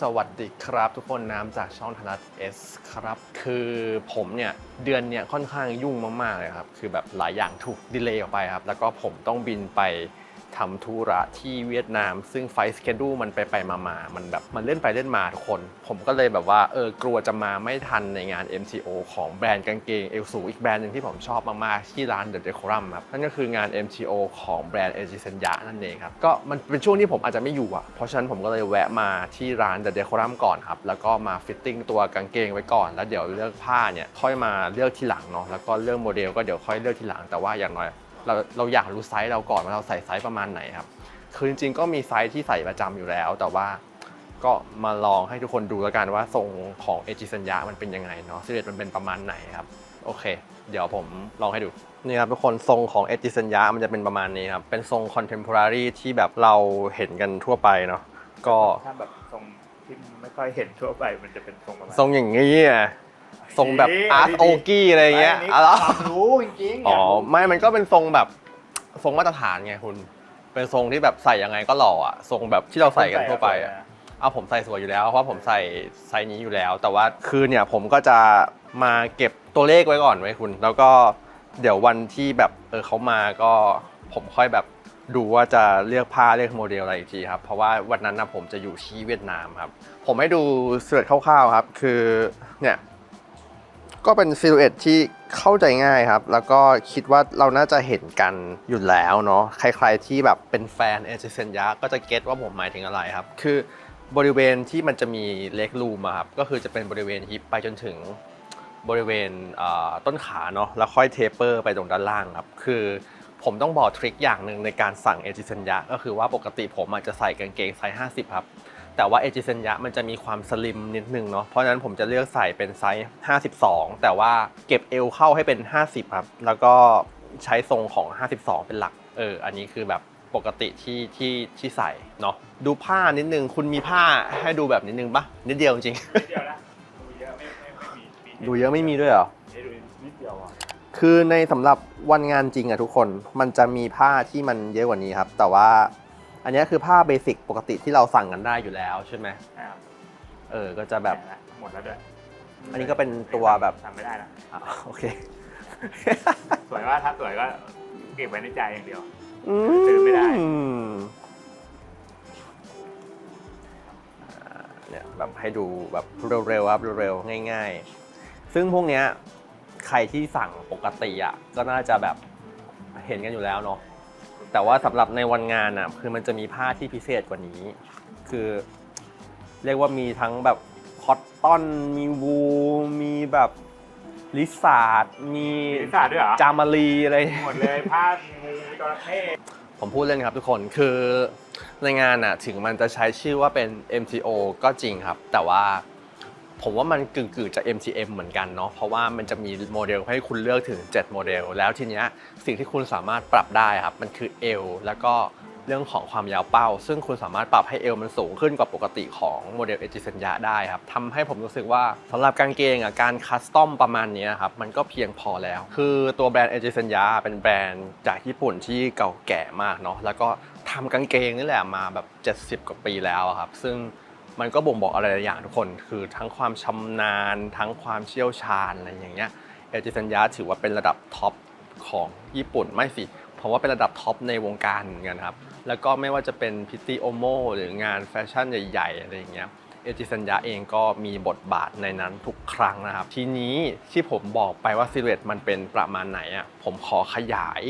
สวัสดีครับทุกคนน้ำจากช่องธนัทเอสครับ คือผมเนี่ยเดือนเนี่ยค่อนข้างยุ่งมากๆเลยครับ คือแบบหลายอย่างถูกดีเลย์ออกไปครับ แล้วก็ผมต้องบินไป ทำธุระที่เวียดนาม ซึ่งไฟสเกดูมันไปไปมามามันแบบมันเล่นไปเล่นมาทุกคน ผมก็เลยแบบว่าเออกลัวจะมาไม่ทันในงาน MTO ของแบรนด์กางเกงเอลสูอีกแบรนด์หนึ่งที่ผมชอบมากๆ ที่ร้าน The Decorum ครับ นั่นก็คืองาน MTO ของแบรนด์เอจิเซนยะนั่นเองครับ ก็มันเป็นช่วงที่ผมอาจจะไม่อยู่อะ เพราะฉะนั้นผมก็เลยแวะมาที่ร้าน The Decorum ก่อนครับ แล้วก็มาฟิตติ้งตัวกางเกงไว้ก่อน แล้วเดี๋ยวเลือกผ้าเนี่ยค่อยมาเลือกทีหลังเนาะ แล้วก็เลือกโมเดลก็เดี๋ยวค่อยเลือกทีหลัง แต่ว่าอย่างน้อย เราเราอยากรู้ไซส์เราก่อนว่าเราใส่ไซส์ประมาณไหนครับคือจริงๆก็มีไซส์ที่ใส่ประจำอยู่แล้ว แต่ว่าก็มาลองให้ทุกคนดูแล้วกันว่าทรงของเอจิสัญญามันเป็นยังไงเนาะซิเลตมันเป็นประมาณไหนครับโอเค เดี๋ยวผมลองให้ดูนี่ครับทุกคนทรงของเอจิสัญญามันจะเป็นประมาณนี้ครับเป็นทรงคอนเทม p o r a r y ที่แบบเราเห็นกันทั่วไปเนาะก็ถ้าแบบทรงที่ไม่ค่อยเห็นทั่วไปมันจะเป็นทรงประมาณทรงอย่างนี้อะ ทรงแบบดีอาร์ตดีโอกี้อะไรอย่างเงี้ยไม่อ๋อเหรอความรู้จริงๆอ๋อยากรู้ไม่มันก็เป็นทรงแบบทรงมาตรฐานไงคุณ เป็นทรงที่แบบใส่ยังไงก็หล่ออะทรงแบบที่เราใส่กันทั่วไปอะเอาผมใส่สวยอยู่แล้วเพราะผมใส่ไซส์นี้อยู่แล้ว แต่ว่าคือเนี่ยผมก็จะมาเก็บตัวเลขไว้ก่อนไว้คุณ แล้วก็เดี๋ยววันที่แบบเออเขามาก็ผมค่อยแบบดูว่าจะเลือกผ้าเลือกโมเดลอะไรอีกทีครับ เพราะว่าวันนั้นนะผมจะอยู่ที่เวียดนามครับ ผมให้ดูเสื้อคร่าวๆครับ คือเนี่ย ก็เป็นซิลูเอตที่เข้าใจง่ายครับ แล้วก็คิดว่าเราน่าจะเห็นกันอยู่แล้วเนาะใครๆที่แบบเป็นแฟนเอเจเซนยะก็จะเก็ตว่าผมหมายถึงอะไรครับ คือบริเวณที่มันจะมีเล็กรูมครับก็คือจะเป็นบริเวณฮิปไปจนถึงบริเวณต้นขาเนาะแล้วค่อยเทเปอร์ไปตรงด้านล่างครับ คือผมต้องบอกทริคอย่างหนึ่งในการสั่งเอจิเซนยะก็คือว่าปกติผมอาจจะใส่กางเกงไซส์50 ครับ แต่ว่าเอจิเซนยะมันจะมีความสลิมนิดนึงเนาะเพราะฉะนั้นผมจะเลือกใส่เป็นไซส์ 52 แต่ว่าเก็บเอวเข้าให้เป็น 50 ครับ แล้วก็ใช้ทรงของ 52 เป็นหลัก เออ อันนี้คือแบบปกติที่ที่ที่ใส่เนาะดูผ้านิดนึง คุณมีผ้าให้ดูแบบนิดนึงปะนิดเดียวจริง นิดเดียวนะดูเยอะไม่ไม่ไม่มีมีดูเยอะไม่มีด้วยเหรอ ให้ดูนิดเดียวอะคือในสำหรับวันงานจริงอะทุกคนมันจะมีผ้าที่มันเยอะกว่านี้ครับ แต่ว่า อันนี้คือผ้าเบสิกปกติที่เราสั่งกันได้อยู่แล้วใช่ไหมอ่าเออ ก็จะแบบ หมดแล้วด้วยอันนี้ก็เป็นตัวแบบ ทำไม่ได้นะอะโอเคสวยว่าถ้าสวยก็เก็บไว้ในใจอย่างเดียวอืซื้อไม่ได้อ่าเนี่ยแบบให้ดูแบบเร็วๆครับเร็วๆง่าย ๆ ซึ่งพวกเนี้ยใครที่สั่งปกติอะก็น่าจะแบบเห็นกันอยู่แล้วเนาะ แต่ว่าสำหรับในวันงานอะคือมันจะมีผ้าที่พิเศษกว่านี้ คือ เรียกว่ามีทั้งแบบคอตตอนมีวูลมีแบบลิซาร์ดมีมีลิซ่าด้วยเหรอจามารีอะไรหมดเลยผ้างูจระเข้ผมพูดเล่นครับทุกคนคือในงานอะถึงมันจะใช้ชื่อว่าเป็น MTO ก็จริงครับ แต่ว่า ผมว่ามันกึ่งๆจะ MTM เหมือนกันเนาะเพราะว่ามันจะมีโมเดลให้คุณเลือกถึง 7 โมเดล แล้วทีเนี้ยสิ่งที่คุณสามารถปรับได้ครับมันคือเอวแล้วก็เรื่องของความยาวเป้า ซึ่งคุณสามารถปรับให้เอวมันสูงขึ้นกว่าปกติของโมเดลเอจิสัญญาได้ครับทำให้ผมรู้สึกว่าสำหรับกางเกงอะการคัสตอมประมาณนี้ครับมันก็เพียงพอแล้ว คือตัวแบรนด์เอจิสัญญาเป็นแบรนด์จากญี่ปุ่นที่เก่าแก่มากเนาะแล้วก็ทำกางเกงนี่แหละมาแบบ70 กว่าปีแล้วครับซึ่ง มันก็บ่งบอกอะไรหลายอย่างทุกคน คือทั้งความชำนาญ ทั้งความเชี่ยวชาญอะไรอย่างเงี้ยเอจิสัญญาถือว่าเป็นระดับท็อปของญี่ปุ่นไม่สิผมว่าเป็นระดับท็อปในวงการเหมือนกันครับ แล้วก็ไม่ว่าจะเป็นพิตตี้โอโมหรืองานแฟชั่นใหญ่ๆอะไรอย่างเงี้ยเอจิสัญญาเองก็มีบทบาทในนั้นทุกครั้งนะครับ ทีนี้ที่ผมบอกไปว่าซิลเอตมันเป็นประมาณไหนอะผมขอขยาย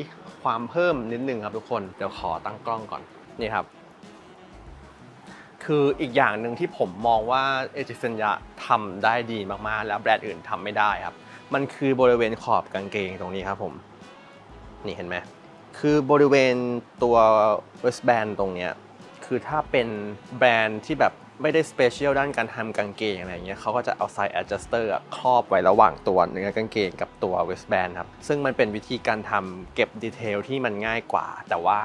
ความเพิ่มนิดนึงครับทุกคน เดี๋ยวขอตั้งกล้องก่อนนี่ครับ คืออีกอย่างหนึ่งที่ผมมองว่าเอจิสัญญาทำได้ดีมากๆ แล้วแบรนด์อื่นทำไม่ได้ครับ มันคือบริเวณขอบกางเกงตรงนี้ครับผม นี่เห็นไหม คือบริเวณตัว wristband ตรงเนี้ยคือถ้าเป็นแบรนด์ที่แบบไม่ได้สเปเชียลด้านการทำกางเกงอะไรอย่างเงี้ยเขาก็จะเอาไซส์ adjuster อะครอบไว้ระหว่างตัวเนื้อกางเกงกับตัว wristband ครับ ซึ่งมันเป็นวิธีการทำเก็บดีเทลที่มันง่ายกว่า แต่ว่า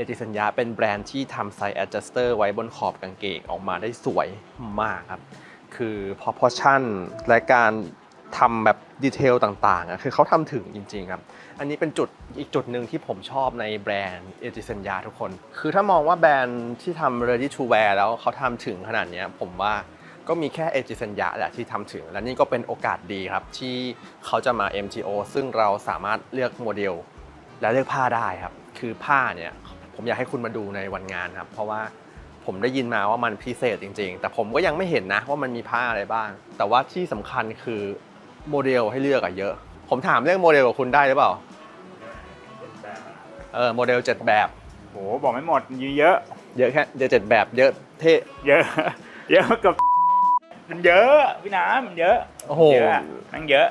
อติสัญญาเป็นแบรนด์ที่ทำไซส์ adjuster ไว้บนขอบกางเกงออกมาได้สวยมากครับ คือ proportion และการทำแบบดีเทลต่างๆอะคือเขาทำถึงจริงๆครับ อันนี้เป็นจุดอีกจุดหนึ่งที่ผมชอบในแบรนด์เอจิเซนยาทุกคน คือถ้ามองว่าแบรนด์ที่ทำ ready to wear แล้วเขาทำถึงขนาดนี้ผมว่าก็มีแค่เอจิเซนยาแหละที่ทำถึง และนี่ก็เป็นโอกาสดีครับ ที่เขาจะมา MTO ซึ่งเราสามารถเลือกโมเดล และเลือกผ้าได้ครับ คือผ้าเนี่ย ผมอยากให้คุณมาดูในวันงานครับ เพราะว่าผมได้ยินมาว่ามันพิเศษจริง ๆ แต่ผมก็ยังไม่เห็นนะว่ามันมีผ้าอะไรบ้าง แต่ว่าที่สำคัญคือโมเดลให้เลือกอะเยอะ ผมถามเรื่องโมเดลกับคุณได้หรือเปล่า เออโมเดลเจ็ดแบบโหบอกไม่หมดมีเยอะ เยอะแค่เดี๋ยวเจ็ดแบบเยอะเท่เยอะ เยอะเกับมันเยอะพี่น้ำมันเยอะโอ้โหเยอะอะนั่งเยอะ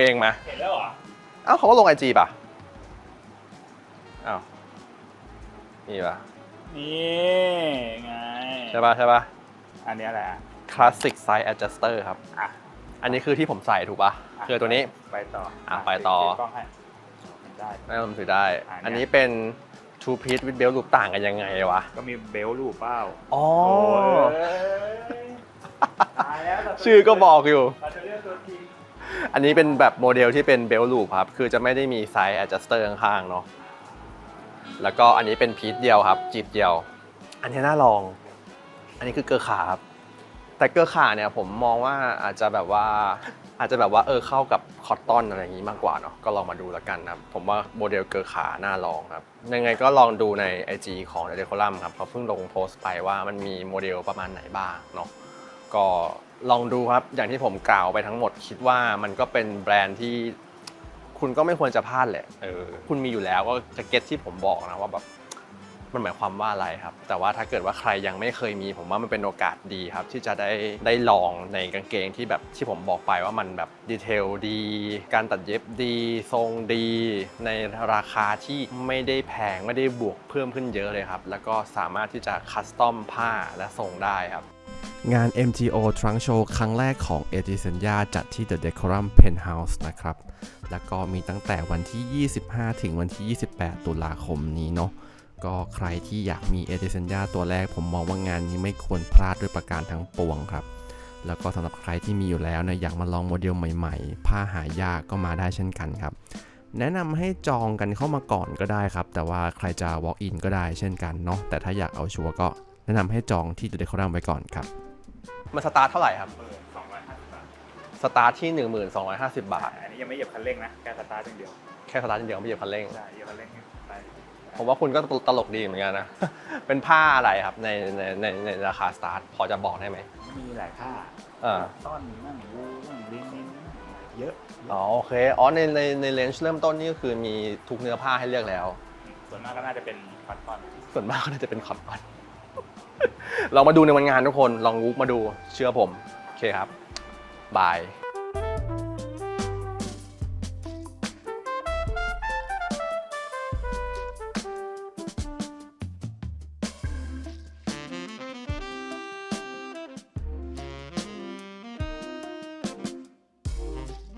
เองมาเห็นแล้วเหรอเอ้าเขาก็ลงไอจีป่ะอ้าว นี่ป่ะนี่ไงใช่ป่ะใช่ป่ะอันเนี้ยแหละ Classic Size Adjuster ครับ อะ อันนี้คือที่ผมใส่ถูกป่ะอะคือตัวนี้ ไปต่ออะอะไปต่อ ถืกล้องให้ได้น่าผมถือได้ อะเนี่ย อันนี้เป็น two piece with belt loop ต่างกันยังไงวะ ก็มีเบลต์รูปเป้าอ๋อ โอ้ยตายแล้วชื่อก็บอกอยู่ เราจะเลือกตัวจริงอันนี้เป็นแบบโมเดลที่เป็นเบลลูปครับ คือจะไม่ได้มีไซส์ adjuster ข้างๆเนาะ แล้วก็อันนี้เป็นพีทเดียวครับ จีบเดียว อันนี้น่าลอง อันนี้คือเกลือขาครับ แต่เกลือขาเนี่ยผมมองว่าอาจจะแบบว่า อาจจะแบบว่าเออเข้ากับคอตตอนอะไรอย่างนี้มากกว่าเนาะก็ลองมาดูแล้วกันนะครับ ผมว่าโมเดลเกลือขาน่าลองครับ ยังไงก็ลองดูใน IG ของเดลโคลัมครับเขาเพิ่งลงโพสต์ไปว่ามันมีโมเดลประมาณไหนบ้างเนาะก็ลองดูครับอย่างที่ผมกล่าวไปทั้งหมดคิดว่ามันก็เป็นแบรนด์ที่ คุณก็ไม่ควรจะพลาดแหละเออคุณมีอยู่แล้วก็จะเก็ตที่ผมบอกนะว่าแบบมันหมายความว่าอะไรครับ แต่ว่าถ้าเกิดว่าใครยังไม่เคยมี ผมว่ามันเป็นโอกาสดีครับ ที่จะได้ได้ลองในกางเกงที่แบบที่ผมบอกไปว่ามันแบบดีเทลดี การตัดเย็บดี ทรงดี ในราคาที่ไม่ได้แพงไม่ได้บวกเพิ่มขึ้นเยอะเลยครับ แล้วก็สามารถที่จะคัสตอมผ้าและทรงได้ครับ งาน MTO Trunk Show ครั้งแรกของ e d i s a n y a จัดที่ The Decorum Penthouse นะครับ แล้วก็มีตั้งแต่วันที่ 25 ถึงวันที่ 28 ตุลาคมนี้เนาะ ก็ใครที่อยากมี e d i s a n y a ตัวแรก ผมมองว่างานนี้ไม่ควรพลาดด้วยประการทั้งปวงครับ แล้วก็สำหรับใครที่มีอยู่แล้วนี่ยอยากมาลองโมเดลใหม่ๆ ผ้าหายากก็มาได้เช่นกันครับ แนะนำให้จองกันเข้ามาก่อนก็ได้ครับ แต่ว่าใครจะ walk in ก็ได้เช่นกันเนาะ แต่ถ้าอยากเอาชัวร์ก็แนะนำให้จองที่ The Decorum ไว้ก่อนครับ มันสตาร์ทเท่าไหร่ครับเปิดสองร้อยห้าสิบบาทสตาร์ทที่ 1250 บาท อันนี้ยังไม่เหยียบคันเร่งนะแค่สตาร์ทอย่างเดียวแค่สตาร์ทอย่างเดียวไม่เหยียบคันเร่ง ใช่เหยียบคันเร่งไปผมว่าคุณก็ตลกดีเหมือนกันนะ เป็นผ้าอะไรครับในในในในราคาสตาร์ทพอจะบอกได้ไหมมีหลายค่าเออต้อนมั่งวูมั่งลินินมั่งเยอะอ๋อโอเค อ๋อในในในเลนส์เริ่มต้นนี่ก็คือมีทุกเนื้อผ้าให้เลือกแล้ว ส่วนมากก็น่าจะเป็นคอนตอนส่วนมากก็น่าจะเป็นคอตตอน ลองมาดูในวันงานทุกคน ลองวุกมาดูเชื่อผม โอเคครับ บาย